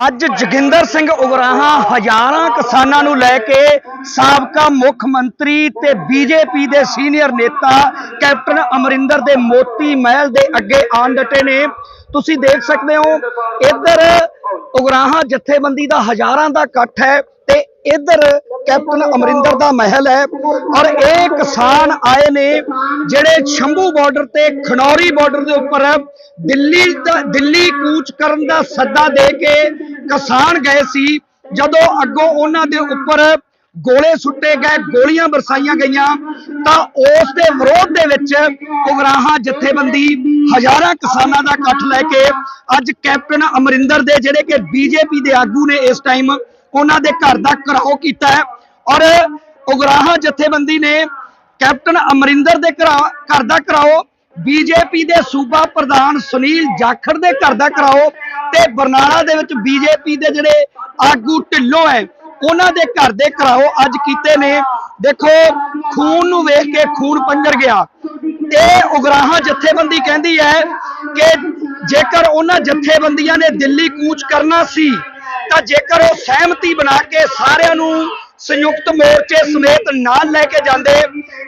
ਅੱਜ ਜੋਗਿੰਦਰ ਸਿੰਘ ਉਗਰਾਹਾਂ ਹਜ਼ਾਰਾਂ ਕਿਸਾਨਾਂ ਨੂੰ ਲੈ ਕੇ ਸਾਬਕਾ ਮੁੱਖ ਮੰਤਰੀ ਤੇ ਬੀਜੇਪੀ ਦੇ ਸੀਨੀਅਰ ਨੇਤਾ ਕੈਪਟਨ ਅਮਰਿੰਦਰ ਦੇ ਮੋਤੀ ਮਹਿਲ ਦੇ ਅੱਗੇ ਆਣ ਡਟੇ ਨੇ। ਤੁਸੀਂ ਦੇਖ ਸਕਦੇ ਹੋ, ਇੱਧਰ ਉਗਰਾਹਾਂ ਜਥੇਬੰਦੀ ਦਾ ਹਜ਼ਾਰਾਂ ਦਾ ਇਕੱਠ ਹੈ ਤੇ ਇੱਧਰ ਕੈਪਟਨ ਅਮਰਿੰਦਰ ਦਾ ਮਹਿਲ ਹੈ ਔਰ ਇਹ ਕਿਸਾਨ ਆਏ ਨੇ ਜਿਹੜੇ ਸ਼ੰਭੂ ਬਾਰਡਰ ਤੇ, ਖਨੌਰੀ ਬਾਰਡਰ ਦੇ ਉੱਪਰ ਦਿੱਲੀ ਦਾ, ਦਿੱਲੀ ਕੂਚ ਕਰਨ ਦਾ ਸੱਦਾ ਦੇ ਕੇ ਕਿਸਾਨ ਗਏ ਸੀ। ਜਦੋਂ ਅੱਗੋਂ ਉਹਨਾਂ ਦੇ ਉੱਪਰ ਗੋਲੇ ਸੁੱਟੇ ਗਏ, ਗੋਲੀਆਂ ਬਰਸਾਈਆਂ ਗਈਆਂ, ਤਾਂ ਉਸ ਦੇ ਵਿਰੋਧ ਦੇ ਵਿੱਚ ਉਗਰਾਹਾਂ ਜਥੇਬੰਦੀ ਹਜ਼ਾਰਾਂ ਕਿਸਾਨਾਂ ਦਾ ਇਕੱਠ ਲੈ ਕੇ ਅੱਜ ਕੈਪਟਨ ਅਮਰਿੰਦਰ ਦੇ ਜਿਹੜੇ ਕਿ ਬੀਜੇਪੀ ਦੇ ਆਗੂ ਨੇ ਇਸ ਟਾਈਮ ਉਹਨਾਂ ਦੇ ਘਰ ਦਾ ਘਰਾਓ ਕੀਤਾ ਹੈ। ਔਰ ਉਗਰਾਹਾਂ ਜਥੇਬੰਦੀ ਨੇ ਕੈਪਟਨ ਅਮਰਿੰਦਰ ਦੇ ਘਰਾ- ਘਰ ਦਾ ਘਰਾਓ ਬੀਜੇਪੀ ਦੇ ਸੂਬਾ ਪ੍ਰਧਾਨ ਸੁਨੀਲ ਜਾਖੜ ਦੇ ਘਰ ਦਾ ਘਰਾਓ ਤੇ ਬਰਨਾਲਾ ਦੇ ਵਿੱਚ ਬੀਜੇਪੀ ਦੇ ਜਿਹੜੇ ਆਗੂ ਢਿੱਲੋਂ ਹੈ, ਉਹਨਾਂ ਦੇ ਘਰ ਦੇ ਘਰਾਓ ਅੱਜ ਕੀਤੇ ਨੇ। ਦੇਖੋ, ਖੂਨ ਨੂੰ ਵੇਖ ਕੇ ਖੂਨ ਪੰਜਰ ਗਿਆ। ਇਹ ਉਗਰਾਹਾਂ ਜਥੇਬੰਦੀ ਕਹਿੰਦੀ ਹੈ ਕਿ ਜੇਕਰ ਉਹਨਾਂ ਜਥੇਬੰਦੀਆਂ ਨੇ ਦਿੱਲੀ ਕੂਚ ਕਰਨਾ ਸੀ ਤਾਂ ਜੇਕਰ ਉਹ ਸਹਿਮਤੀ ਬਣਾ ਕੇ ਸਾਰਿਆਂ ਨੂੰ ਸੰਯੁਕਤ ਮੋਰਚੇ ਸਮੇਤ ਨਾਲ ਲੈ ਕੇ ਜਾਂਦੇ,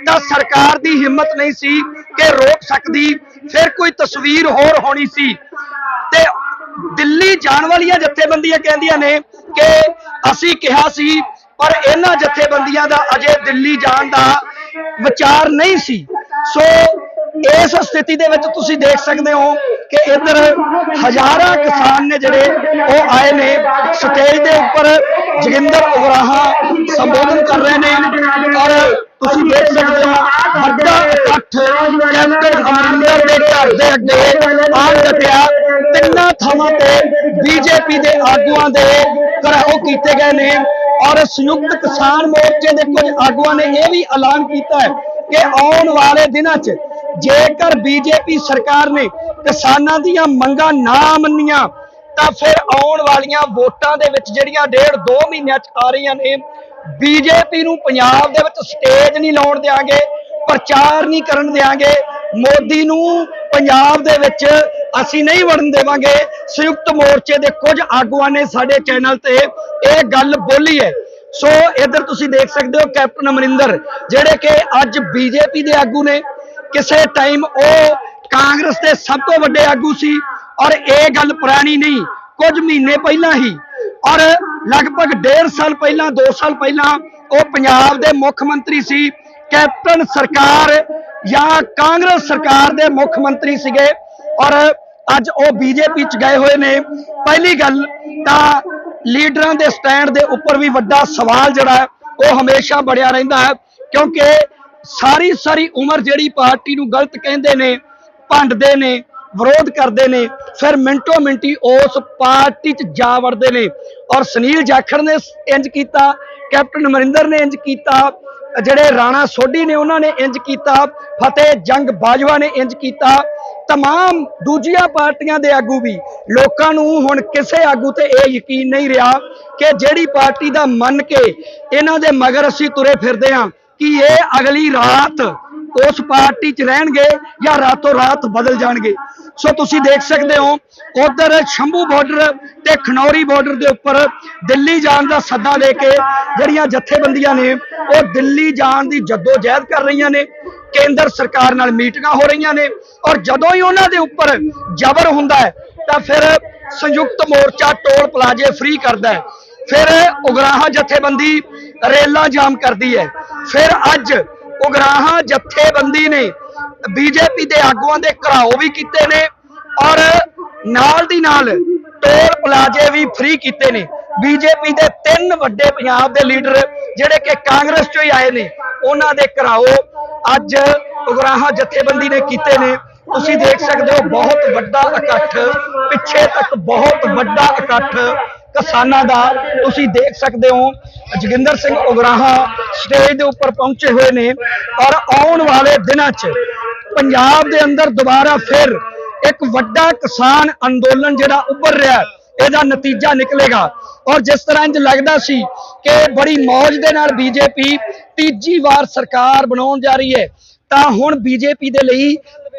ਤਾਂ ਸਰਕਾਰ ਦੀ ਹਿੰਮਤ ਨਹੀਂ ਸੀ ਕਿ ਰੋਕ ਸਕਦੀ। ਫਿਰ ਕੋਈ ਤਸਵੀਰ ਹੋਰ ਹੋਣੀ ਸੀ। ਤੇ ਦਿੱਲੀ ਜਾਣ ਵਾਲੀਆਂ ਜਥੇਬੰਦੀਆਂ ਕਹਿੰਦੀਆਂ ਨੇ ਕਿ ਅਸੀਂ ਕਿਹਾ ਸੀ, ਪਰ ਇਹਨਾਂ ਜਥੇਬੰਦੀਆਂ ਦਾ ਅਜੇ ਦਿੱਲੀ ਜਾਣ ਦਾ ਵਿਚਾਰ ਨਹੀਂ ਸੀ। ਸੋ ਇਸ ਸਥਿਤੀ ਦੇ ਵਿੱਚ ਤੁਸੀਂ ਦੇਖ ਸਕਦੇ ਹੋ ਕਿ ਇੱਧਰ ਹਜ਼ਾਰਾਂ ਕਿਸਾਨ ਨੇ ਜਿਹੜੇ ਉਹ ਆਏ ਨੇ, ਸਟੇਜ ਦੇ ਉੱਪਰ ਜੋਗਿੰਦਰ ਉਗਰਾਹਾਂ ਸੰਬੋਧਨ ਕਰ ਰਹੇ ਨੇ। ਔਰ ਤੁਸੀਂ ਦੇਖ ਸਕਦੇ ਹੋ, ਵੱਡਾ ਇਕੱਠ ਕੈਪਟਨ ਅਮਰਿੰਦਰ ਦੇ ਘਰ ਦੇ ਅੱਗੇ ਆਣ ਡਟਿਆ ਤਿੰਨਾਂ ਥਾਵਾਂ ਤੇ ਬੀਜੇਪੀ ਦੇ ਆਗੂਆਂ ਦੇ ਘਰਾਓ ਕੀਤੇ ਗਏ ਨੇ। ਔਰ ਸੰਯੁਕਤ ਕਿਸਾਨ ਮੋਰਚੇ ਦੇ ਕੁਝ ਆਗੂਆਂ ਨੇ ਇਹ ਵੀ ਐਲਾਨ ਕੀਤਾ ਹੈ ਕਿ ਆਉਣ ਵਾਲੇ ਦਿਨਾਂ 'ਚ ਜੇਕਰ ਬੀਜੇਪੀ ਸਰਕਾਰ ਨੇ ਕਿਸਾਨਾਂ ਦੀਆਂ ਮੰਗਾਂ ਨਾ ਮੰਨੀਆਂ, ਤਾਂ ਫਿਰ ਆਉਣ ਵਾਲੀਆਂ ਵੋਟਾਂ ਦੇ ਵਿੱਚ ਜਿਹੜੀਆਂ ਡੇਢ ਦੋ ਮਹੀਨਿਆਂ 'ਚ ਆ ਰਹੀਆਂ ਨੇ ਬੀਜੇਪੀ ਨੂੰ ਪੰਜਾਬ ਦੇ ਵਿੱਚ ਸਟੇਜ ਨਹੀਂ ਲਾਉਣ ਦੇਾਂਗੇ ਪ੍ਰਚਾਰ ਨਹੀਂ ਕਰਨ ਦੇਾਂਗੇ ਮੋਦੀ ਨੂੰ ਪੰਜਾਬ ਦੇ ਵਿੱਚ ਅਸੀਂ ਨਹੀਂ ਵੜਨ ਦੇਵਾਂਗੇ। ਸੰਯੁਕਤ ਮੋਰਚੇ ਦੇ ਕੁਝ ਆਗੂਆਂ ਨੇ ਸਾਡੇ ਚੈਨਲ ਤੇ ਇਹ ਗੱਲ ਬੋਲੀ ਹੈ। ਸੋ ਇੱਧਰ ਤੁਸੀਂ ਦੇਖ ਸਕਦੇ ਹੋ ਕੈਪਟਨ ਅਮਰਿੰਦਰ, ਜਿਹੜੇ ਕਿ ਅੱਜ ਬੀਜੇਪੀ ਦੇ ਆਗੂ ਨੇ। ਕਿਸੇ ਟਾਈਮ ਉਹ ਕਾਂਗਰਸ ਦੇ ਸਭ ਤੋਂ ਵੱਡੇ ਆਗੂ ਸੀ ਔਰ ਇਹ ਗੱਲ ਪੁਰਾਣੀ ਨਹੀਂ, ਕੁਝ ਮਹੀਨੇ ਪਹਿਲਾਂ ਹੀ। ਔਰ ਲਗਭਗ 1.5 ਸਾਲ ਪਹਿਲਾਂ 2 ਸਾਲ ਪਹਿਲਾਂ ਉਹ ਪੰਜਾਬ ਦੇ ਮੁੱਖ ਮੰਤਰੀ ਸੀ, ਕੈਪਟਨ ਸਰਕਾਰ ਜਾਂ ਕਾਂਗਰਸ ਸਰਕਾਰ ਦੇ ਮੁੱਖ ਮੰਤਰੀ ਸੀਗੇ। ਔਰ ਅੱਜ ਉਹ ਬੀਜੇਪੀ ਚ ਗਏ ਹੋਏ ਨੇ। ਪਹਿਲੀ ਗੱਲ ਤਾਂ ਲੀਡਰਾਂ ਦੇ ਸਟੈਂਡ ਦੇ ਉੱਪਰ ਵੀ ਵੱਡਾ ਸਵਾਲ ਜਿਹੜਾ ਉਹ ਹਮੇਸ਼ਾ ਬਣਿਆ ਰਹਿੰਦਾ ਹੈ, ਕਿਉਂਕਿ ਸਾਰੀ ਸਾਰੀ ਉਮਰ ਜਿਹੜੀ ਪਾਰਟੀ ਨੂੰ ਗਲਤ ਕਹਿੰਦੇ ਨੇ ਭੰਡਦੇ ਨੇ ਵਿਰੋਧ ਕਰਦੇ ਨੇ ਫਿਰ ਮਿੰਟੋ ਮਿੰਟੀ ਉਸ ਪਾਰਟੀ 'ਚ ਜਾ ਵੜਦੇ ਨੇ ਔਰ ਸੁਨੀਲ ਜਾਖੜ ਨੇ ਇੰਜ ਕੀਤਾ ਕੈਪਟਨ ਅਮਰਿੰਦਰ ਨੇ ਇੰਜ ਕੀਤਾ ਜਿਹੜੇ ਰਾਣਾ ਸੋਢੀ ਨੇ ਉਹਨਾਂ ਨੇ ਇੰਜ ਕੀਤਾ ਫਤਿਹ ਜੰਗ ਬਾਜਵਾ ਨੇ ਇੰਜ ਕੀਤਾ तमाम ਦੂਜੀਆਂ ਪਾਰਟੀਆਂ ਦੇ ਆਗੂ ਵੀ ਲੋਕਾਂ ਨੂੰ ਹੁਣ ਕਿਸੇ ਆਗੂ ਤੇ ਇਹ ਯਕੀਨ ਨਹੀਂ ਰਿਹਾ ਕਿ ਜਿਹੜੀ ਪਾਰਟੀ ਦਾ ਮੰਨ ਕੇ ਇਹਨਾਂ ਦੇ ਮਗਰ ਅਸੀਂ ਤੁਰੇ ਫਿਰਦੇ ਹਾਂ ਕਿ ਇਹ ਅਗਲੀ ਰਾਤ ਉਸ ਪਾਰਟੀ 'ਚ ਰਹਿਣਗੇ ਜਾਂ ਰਾਤੋਂ ਰਾਤ ਬਦਲ ਜਾਣਗੇ। ਸੋ ਤੁਸੀਂ ਦੇਖ ਸਕਦੇ ਹੋ, ਉਧਰ ਸ਼ੰਭੂ ਬਾਰਡਰ ਤੇ ਖਨੌਰੀ ਬਾਰਡਰ ਦੇ ਉੱਪਰ ਦਿੱਲੀ ਜਾਣ ਦਾ ਸੱਦਾ ਦੇ ਕੇ ਜਿਹੜੀਆਂ ਜਥੇਬੰਦੀਆਂ ਨੇ, ਉਹ ਦਿੱਲੀ ਜਾਣ ਦੀ ਜਦੋਜਹਿਦ ਕਰ ਰਹੀਆਂ ਨੇ। ਕੇਂਦਰ ਸਰਕਾਰ ਨਾਲ ਮੀਟਿੰਗਾਂ ਹੋ ਰਹੀਆਂ ਨੇ ਔਰ ਜਦੋਂ ਹੀ ਉਹਨਾਂ ਦੇ ਉੱਪਰ ਜ਼ਬਰ ਹੁੰਦਾ ਹੈ, ਤਾਂ ਫਿਰ ਸੰਯੁਕਤ ਮੋਰਚਾ ਟੋਲ ਪਲਾਜੇ ਫ੍ਰੀ ਕਰਦਾ ਹੈ। ਫਿਰ ਉਗਰਾਹਾਂ ਜਥੇਬੰਦੀ ਰੇਲਾਂ ਜਾਮ ਕਰਦੀ ਹੈ। ਫਿਰ ਅੱਜ ਉਗਰਾਹਾਂ ਜਥੇਬੰਦੀ ਨੇ ਬੀਜੇਪੀ ਦੇ ਆਗੂਆਂ ਦੇ ਘਰਾਓ ਵੀ ਕੀਤੇ ਨੇ ਔਰ ਨਾਲ ਦੀ ਨਾਲ ਟੋਲ ਪਲਾਜੇ ਵੀ ਫ੍ਰੀ ਕੀਤੇ ਨੇ। ਬੀਜੇਪੀ ਦੇ ਤਿੰਨ ਵੱਡੇ ਪੰਜਾਬ ਦੇ ਲੀਡਰ ਜਿਹੜੇ ਕਿ ਕਾਂਗਰਸ ਚੋਂ ਹੀ ਆਏ ਨੇ, ਉਹਨਾਂ ਦੇ ਘਰਾਓ ਅੱਜ ਉਗਰਾਹਾਂ ਜਥੇਬੰਦੀ ਨੇ ਕੀਤੇ ਨੇ। ਤੁਸੀਂ ਦੇਖ ਸਕਦੇ ਹੋ ਬਹੁਤ ਵੱਡਾ ਇਕੱਠ, ਪਿੱਛੇ ਤੱਕ ਬਹੁਤ ਵੱਡਾ ਇਕੱਠ ਕਿਸਾਨਾਂ ਦਾ। ਤੁਸੀਂ ਦੇਖ ਸਕਦੇ ਹੋ ਜੋਗਿੰਦਰ ਸਿੰਘ ਉਗਰਾਹਾਂ ਸਟੇਜ ਦੇ ਉੱਪਰ ਪਹੁੰਚੇ ਹੋਏ ਨੇ। ਔਰ ਆਉਣ ਵਾਲੇ ਦਿਨਾਂ 'ਚ ਪੰਜਾਬ ਦੇ ਅੰਦਰ ਦੁਬਾਰਾ ਫਿਰ ਇੱਕ ਵੱਡਾ ਕਿਸਾਨ ਅੰਦੋਲਨ ਜਿਹੜਾ ਉੱਭਰ ਰਿਹਾ ਇਹਦਾ ਨਤੀਜਾ ਨਿਕਲੇਗਾ। ਔਰ ਜਿਸ ਤਰ੍ਹਾਂ ਇੰਜ ਲੱਗਦਾ ਸੀ ਕਿ ਬੜੀ ਮੌਜ ਦੇ ਨਾਲ ਬੀਜੇਪੀ ਤੀਜੀ ਵਾਰ ਸਰਕਾਰ ਬਣਾਉਣ ਜਾ ਰਹੀ ਹੈ, ਤਾਂ ਹੁਣ ਬੀਜੇਪੀ ਦੇ ਲਈ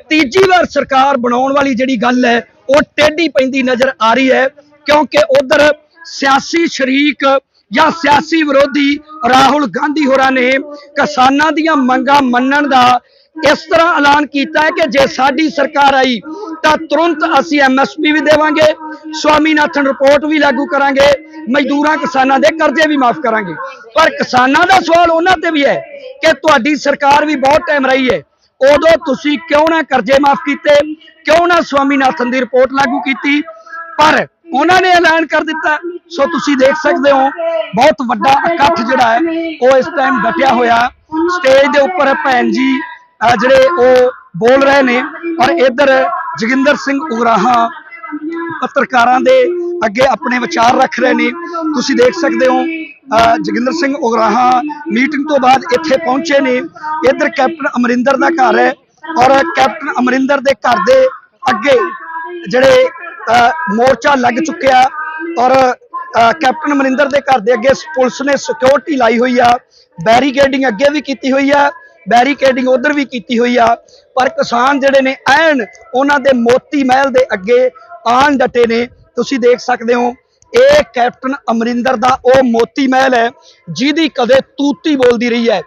ਤੀਜੀ ਵਾਰ ਸਰਕਾਰ ਬਣਾਉਣ ਵਾਲੀ ਜਿਹੜੀ ਗੱਲ ਹੈ, ਉਹ ਟੇਢੀ ਪੈਂਦੀ ਨਜ਼ਰ ਆ ਰਹੀ ਹੈ, ਕਿਉਂਕਿ ਉਧਰ ਸਿਆਸੀ ਸ਼ਰੀਕ ਜਾਂ ਸਿਆਸੀ ਵਿਰੋਧੀ ਰਾਹੁਲ ਗਾਂਧੀ ਹੋਰਾਂ ਨੇ ਕਿਸਾਨਾਂ ਦੀਆਂ ਮੰਗਾਂ ਮੰਨਣ ਦਾ ਇਸ ਤਰ੍ਹਾਂ ਐਲਾਨ ਕੀਤਾ ਹੈ ਕਿ ਜੇ ਸਾਡੀ ਸਰਕਾਰ ਆਈ ਤਾਂ ਤੁਰੰਤ ਅਸੀਂ ਐਮਐਸਪੀ ਵੀ ਦੇਵਾਂਗੇ, ਸਵਾਮੀਨਾਥਨ ਰਿਪੋਰਟ ਵੀ ਲਾਗੂ ਕਰਾਂਗੇ, ਮਜ਼ਦੂਰਾਂ ਕਿਸਾਨਾਂ ਦੇ ਕਰਜ਼ੇ ਵੀ ਮਾਫ ਕਰਾਂਗੇ। ਪਰ ਕਿਸਾਨਾਂ ਦਾ ਸਵਾਲ ਉਹਨਾਂ ਤੇ ਵੀ ਹੈ ਕਿ ਤੁਹਾਡੀ ਸਰਕਾਰ ਵੀ ਬਹੁਤ ਟਾਈਮ ਰਹੀ ਹੈ। ਉਦੋਂ ਤੁਸੀਂ ਕਿਉਂ ਨਾ ਕਰਜ਼ੇ ਮਾਫ ਕੀਤੇ, ਕਿਉਂ ਨਾ ਸਵਾਮੀਨਾਥਨ ਦੀ ਰਿਪੋਰਟ ਲਾਗੂ ਕੀਤੀ? ਪਰ ਉਹਨਾਂ ਨੇ ਐਲਾਨ ਕਰ ਦਿੱਤਾ ਸੋ ਤੁਸੀਂ ਦੇਖ ਸਕਦੇ ਹੋ, ਬਹੁਤ ਵੱਡਾ ਇਕੱਠ ਜਿਹੜਾ ਹੈ, ਉਹ ਇਸ ਟਾਈਮ ਡਟਿਆ ਹੋਇਆ। ਸਟੇਜ ਦੇ ਉੱਪਰ ਭੈਣ ਜੀ ਜਿਹੜੇ ਉਹ ਬੋਲ ਰਹੇ ਨੇ, ਔਰ ਇੱਧਰ ਜੋਗਿੰਦਰ ਸਿੰਘ ਉਗਰਾਹਾਂ ਪੱਤਰਕਾਰਾਂ ਦੇ ਅੱਗੇ ਆਪਣੇ ਵਿਚਾਰ ਰੱਖ ਰਹੇ ਨੇ। ਤੁਸੀਂ ਦੇਖ ਸਕਦੇ ਹੋ, ਅਹ, ਜੋਗਿੰਦਰ ਸਿੰਘ ਉਗਰਾਹਾਂ ਮੀਟਿੰਗ ਤੋਂ ਬਾਅਦ ਇੱਥੇ ਪਹੁੰਚੇ ਨੇ। ਇੱਧਰ ਕੈਪਟਨ ਅਮਰਿੰਦਰ ਦਾ ਘਰ ਹੈ, ਔਰ ਕੈਪਟਨ ਅਮਰਿੰਦਰ ਦੇ ਘਰ ਦੇ ਅੱਗੇ ਜਿਹੜੇ ਮੋਰਚਾ ਲੱਗ ਚੁੱਕਿਆ, ਔਰ ਕੈਪਟਨ ਅਮਰਿੰਦਰ ਦੇ ਘਰ ਦੇ ਅੱਗੇ ਪੁਲਿਸ ਨੇ ਸਿਕਿਉਰਿਟੀ ਲਾਈ ਹੋਈ ਆ ਬੈਰੀਕੇਡਿੰਗ ਅੱਗੇ ਵੀ ਕੀਤੀ ਹੋਈ ਆ ਬੈਰੀਕੇਡਿੰਗ ਉਧਰ ਵੀ ਕੀਤੀ ਹੋਈ ਆ, ਪਰ ਕਿਸਾਨ ਜਿਹੜੇ ਨੇ ਐਨ ਉਹਨਾਂ ਦੇ ਮੋਤੀ ਮਹਿਲ ਦੇ ਅੱਗੇ ਆਣ ਡਟੇ ਨੇ। ਤੁਸੀਂ ਦੇਖ ਸਕਦੇ ਹੋ, ਇਹ ਕੈਪਟਨ ਅਮਰਿੰਦਰ ਦਾ ਉਹ ਮੋਤੀ ਮਹਿਲ ਹੈ, ਜਿਹਦੀ ਕਦੇ ਤੂਤੀ ਬੋਲਦੀ ਰਹੀ ਹੈ।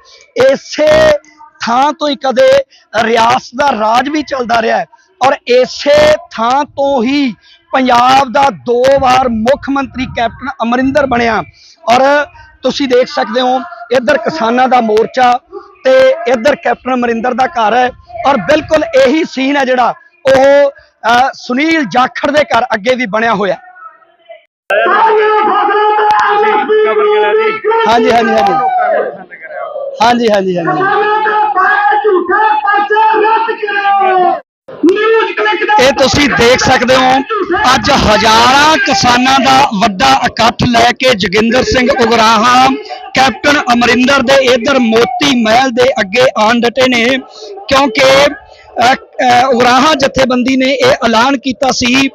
ਇਸੇ ਥਾਂ ਤੋਂ ਹੀ ਕਦੇ ਰਿਆਸਤ ਦਾ ਰਾਜ ਵੀ ਚੱਲਦਾ ਰਿਹਾ ਹੈ। ਔਰ ਇਸੇ ਥਾਂ ਤੋਂ ਹੀ ਪੰਜਾਬ ਦਾ ਦੋ ਵਾਰ ਮੁੱਖ ਮੰਤਰੀ ਕੈਪਟਨ ਅਮਰਿੰਦਰ ਬਣਿਆ ਔਰ ਤੁਸੀਂ ਦੇਖ ਸਕਦੇ ਹੋ, ਇੱਧਰ ਕਿਸਾਨਾਂ ਦਾ ਮੋਰਚਾ ਤੇ ਇੱਧਰ ਕੈਪਟਨ ਅਮਰਿੰਦਰ ਦਾ ਘਰ ਹੈ ਔਰ ਬਿਲਕੁਲ ਇਹੀ ਸੀਨ ਹੈ ਜਿਹੜਾ ਉਹ ਸੁਨੀਲ ਜਾਖੜ ਦੇ ਘਰ ਅੱਗੇ ਵੀ ਬਣਿਆ ਹੋਇਆ। ਹਾਂਜੀ ਹਾਂਜੀ ਹਾਂਜੀ। ਹਾਂਜੀ ਹਾਂਜੀ ਹਾਂਜੀ। ਇਹ ਤੁਸੀਂ ਦੇਖ ਸਕਦੇ ਹੋ ਅੱਜ ਹਜ਼ਾਰਾਂ ਕਿਸਾਨਾਂ ਦਾ ਵੱਡਾ ਇਕੱਠ ਲੈ ਕੇ ਜੋਗਿੰਦਰ ਸਿੰਘ ਉਗਰਾਹਾਂ ਕੈਪਟਨ ਅਮਰਿੰਦਰ ਦੇ ਇਧਰ ਮੋਤੀ ਮਹਿਲ ਦੇ ਅੱਗੇ ਆਣ ਡਟੇ ਨੇ ਕਿਉਂਕਿ ਅਹ, ਅਹ, ਉਗਰਾਹਾਂ ਜਥੇਬੰਦੀ ਨੇ ਇਹ ਐਲਾਨ ਕੀਤਾ ਸੀ